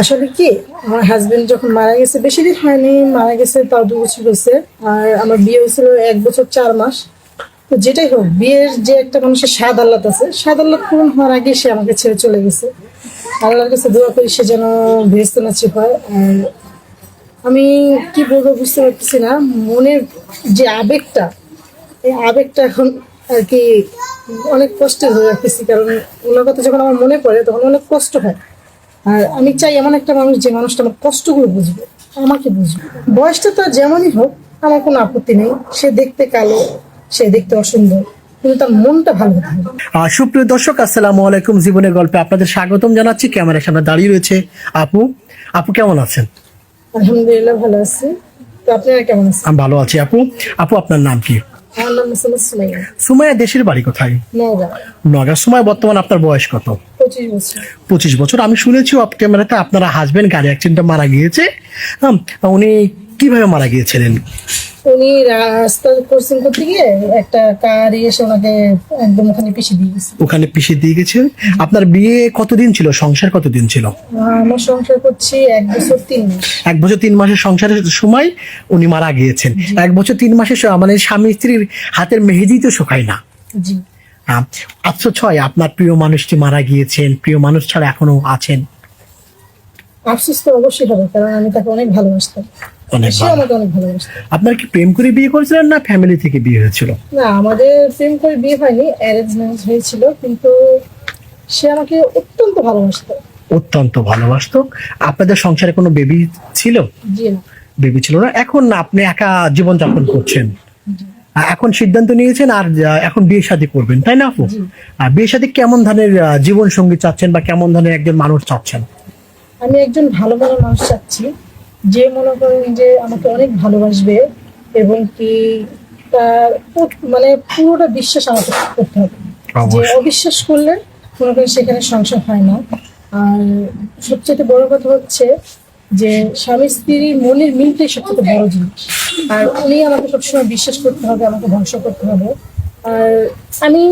আসলে কি, আমার হাজবেন্ড যখন মারা গেছে বেশি দিন হয়নি, মারা গেছে তাও দু বছর হয়েছে। আর আমার বিয়ে হয়েছিল এক বছর চার মাস। তো যেটাই হোক, বিয়ের যে একটা মানুষের স্বাদ আল্লাহ আছে, স্বাদ আল্লাহ পূরণ হওয়ার আগে সে আমাকে ছেড়ে চলে গেছে। আল্লাহর কাছে দোয়া করি সে যেন ভেস্ত নাচি হয়। আর আমি কি বলব বুঝতে পারতেছি না, মনের যে আবেগটা, এই আবেগটা এখন আর কি অনেক কষ্টের হয়ে রাখতেছি কারণ ওনার কথা যখন আমার মনে পড়ে, তখন অনেক কষ্ট হয়। আর আমি চাই এমন একটা মানুষ যে মানুষটা আমার কষ্টগুলো বুঝবে আমাকে বুঝবে। বয়সটা তো যেমনই হোক আমার কোনো আপত্তি নেই। সে দেখতে কালো সে দেখতে অসুন্দর কিন্তু তার মনটা ভালো হবে সুপ্রিয় দর্শক আসসালামু আলাইকুম জীবনের গল্পে আপনাদের স্বাগতম জানাচ্ছি। ক্যামেরার সামনে দাঁড়িয়ে রয়েছে আপু। আপু কেমন আছেন? আলহামদুলিল্লাহ ভালো আছি। তো আপনারা কেমন আছেন? আমি ভালো আছি। আপু আপু আপনার নাম কি? আমার নাম সুমাইয়া সুমাইয়া দেশের বাড়ি কোথায়? নওগাঁ। নগর সুমাইয়া বর্তমান আপনার বয়স কত? পঁচিশ বছর। পঁচিশ বছর। আমি শুনেছি অফ ক্যামেরাতে আপনার হাজবেন্ড গাড়ি অ্যাক্সিডেন্টে মারা গিয়েছে। হুম, উনি কীভাবে মারা গিয়েছিলেন? উনি রাস্তা ক্রসিং করতে গিয়ে একটা কার এসে ওনাকে একদম ওখানে পিছিয়ে দিয়ে গেছে। ওখানে পিছিয়ে দিয়ে গেছেন। আপনার বিয়ে কতদিন ছিল? সংসার কতদিন ছিল? আমার সংসার করছি এক বছর তিন মাস। এক বছর তিন মাসের সংসারের সময় উনি মারা গিয়েছেন। এক বছর তিন মাসের মানে স্বামী স্ত্রীর হাতের মেহেদি তো শোকায় না। জি। আফসোস হয় আপনার প্রিয় মানুষটি মারা গিয়েছেন প্রিয় মানুষ ছাড়া এখনও আছেন। আফসোস তো অবশ্যই হবে কারণ আমি তাকে অনেক ভালোবাসতাম। অনেক সে আমাকে অনেক ভালোবাসত। আপনার কি প্রেম করে বিয়ে করেছিলেন না ফ্যামিলি থেকে বিয়ে হয়েছিল? না আমাদের প্রেম করে বিয়ে হয়নি অ্যারেঞ্জ ম্যারেজ হয়েছিল কিন্তু সে আমাকে অত্যন্ত ভালোবাসত। অত্যন্ত ভালোবাসতো। আপনাদের সংসারে কোনো বেবি ছিল? জি না। বেবি ছিল না। এখন আপনি একা জীবনযাপন করছেন। এখন সিদ্ধান্ত নিয়েছেন আর এখন বিয়ে শাদী করবেন তাই না আপু? আর বিয়ে শাদী কেমন ধরনের জীবন সঙ্গী চাচ্ছেন বা কেমন ধরনের একজন মানুষ চাচ্ছেন? আমি একজন ভালো ভালো মানুষ চাচ্ছি। যে মনে করেন যে আমাকে অনেক ভালোবাসবে এবং কি তার মানে পুরোটা বিশ্বাস আমাকে করতে হবে। যে অবিশ্বাস করলে মনে করেন সেখানে সংসার হয় না। আর সবচেয়ে বড় কথা হচ্ছে যে স্বামী স্ত্রীর মনের মিলটাই সবচেয়ে বড় জিনিস। আর উনি আমাকে সবসময় বিশ্বাস করতে হবে আমাকে ধ্বংস করতে হবে। আর আমি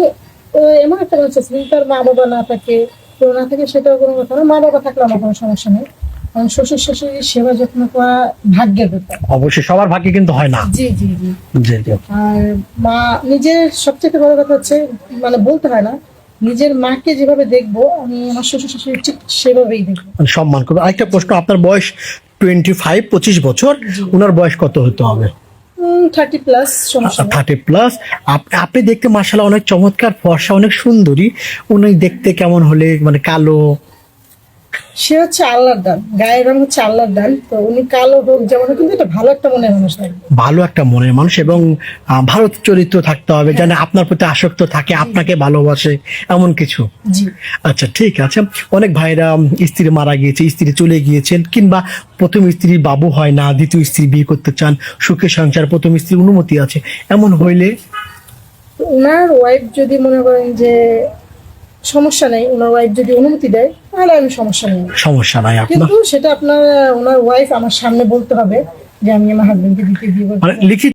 এমন একটা মানুষ আছি তার মা বাবা না থাকে কেউ না থাকে সেটাও কোনো কথা না। মা বাবা থাকলে আমার কোনো সমস্যা নেই। কারণ শ্বশুর শাশুড়ির সেবা যত্ন করা ভাগ্যের ব্যাপার। অবশ্যই সবার ভাগ্যে কিন্তু হয় না। জি জি জি। জি জি আর মা নিজের সবচেয়ে বড় কথা হচ্ছে মানে বলতে হয় না নিজের মাকে যেভাবে দেখব আমি আমার শ্বশুর শাশুড়ি ঠিক সেভাবেই দেখব। মানে সম্মান করবে। আরেকটা প্রশ্ন আপনার বয়স টোয়েন্টি ফাইভ পঁচিশ বছর ওনার বয়স কত হতে হবে? থার্টি প্লাস থার্টি প্লাস আপনি দেখতে মার্শাল অনেক চমৎকার ফর্সা অনেক সুন্দরী। উনি দেখতে কেমন হলে মানে কালো সে হচ্ছে আল্লাহর দান গায়ের রং হচ্ছে আল্লাহর দান। তো উনি কালো হোক যেমন কিন্তু এটা ভালো একটা মনের মানুষ ভালো একটা মনের মানুষ এবং ভালো চরিত্র থাকতে হবে যেন আপনার প্রতি আসক্ত থাকে আপনাকে ভালোবাসে এমন কিছু। আচ্ছা ঠিক আছে। অনেক ভাইরা স্ত্রী মারা গিয়েছে স্ত্রী চলে গিয়েছেন কিংবা প্রথম স্ত্রীর বাবু হয় না দ্বিতীয় স্ত্রী বিয়ে করতে চান সুখে সংসার প্রথম স্ত্রীর অনুমতি আছে এমন হইলে? ওনার ওয়াইফ যদি মনে করেন যে সমস্যা নাই ওনার ওয়াইফ যদি অনুমতি দেয় তাহলে আমি সমস্যা নেই। সমস্যা নাই আপনার? কিন্তু সেটা আপনার ওনার ওয়াইফ আমার সামনে বলতে হবে যে আমি আমার হাজবেন্ডকে দিতে দিব মানে লিখিত